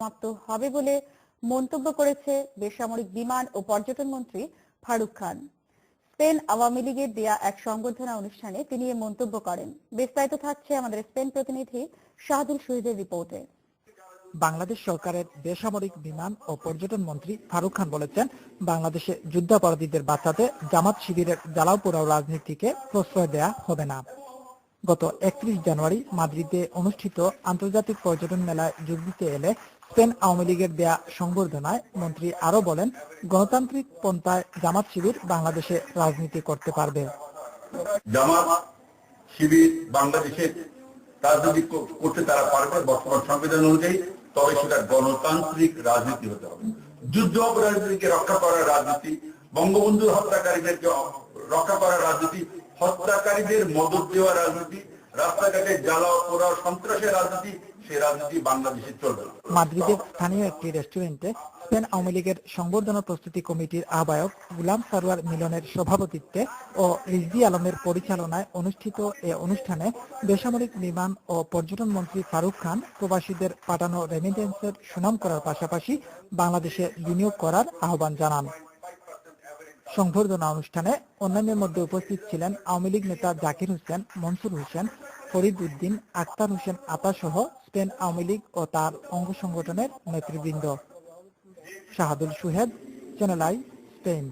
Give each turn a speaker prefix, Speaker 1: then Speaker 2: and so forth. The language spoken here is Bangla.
Speaker 1: সমাপ্ত হবে বলে মন্তব্য করেছে বেসামরিক বিমান ও পর্যটন মন্ত্রী ফারুক খান। স্পেন আওয়ামী লীগের দেয়া এক সংবর্ধনা অনুষ্ঠানে তিনি এ মন্তব্য করেন। বিস্তারিত থাকছে আমাদের স্পেন প্রতিনিধি শাহাদুল শহীদের রিপোর্টে।
Speaker 2: বাংলাদেশ সরকারের বেসামরিক বিমান ও পর্যটন মন্ত্রী ফারুক খান বলেছেন, বাংলাদেশে যুদ্ধাপরাধীদের বাঁচাতে জামাত শিবিরের জ্বালাও পোড়াও রাজনীতিকে প্রশ্রয় দেয়া হবে না। গত একত্রিশ জানুয়ারি মাদ্রিদে অনুষ্ঠিত আন্তর্জাতিক পর্যটন মেলায় যোগ দিতে এলে স্পেন আওয়ামী লীগের দেয়া সংবর্ধনায় মন্ত্রী আরও বলেন, গণতান্ত্রিক পন্থায় জামাত শিবির বাংলাদেশে রাজনীতি করতে পারবে।
Speaker 3: জামাত শিবির বাংলাদেশের রাজনীতি করতে তারা পারবে বর্তমান সংবিধান অনুযায়ী, তবে সেটা গণতান্ত্রিক রাজনীতি হতে হবে। যুদ্ধ অপরাধীদেরকে রক্ষা করার রাজনীতি বঙ্গবন্ধু হত্যাকারীদেরকে রক্ষা করার রাজনীতি হত্যাকারীদের মদত দেওয়া রাজনীতি, রাস্তাঘাটে জ্বালা পোড়া সন্ত্রাসের রাজনীতি, সে রাজনীতি বাংলাদেশে চলবে
Speaker 2: মাদ্রিদের স্থানীয় একটি রেস্টুরেন্টে স্পেন আওয়ামী লীগের সংবর্ধনা প্রস্তুতি কমিটির আহ্বায়ক গুলাম সারোয়ার মিলনের সভাপতিত্বে ও রিজভি আলমের পরিচালনায় অনুষ্ঠিত এ অনুষ্ঠানে বেসামরিক বিমান ও পর্যটন মন্ত্রী ফারুক খান প্রবাসীদের পাঠানো রেমিটেন্সের সুনাম করার পাশাপাশি বাংলাদেশে বিনিয়োগ করার আহ্বান জানান। সংবর্ধনা অনুষ্ঠানে অন্যান্যের মধ্যে উপস্থিত ছিলেন আওয়ামী লীগ নেতা জাকির হোসেন, মনসুর হোসেন, ফরিদ উদ্দিন আক্তার হোসেন আতা সহ স্পেন আওয়ামী লীগ ও তার অঙ্গ সংগঠনের নেতৃবৃন্দ। Shahadul Suhed channel I Spain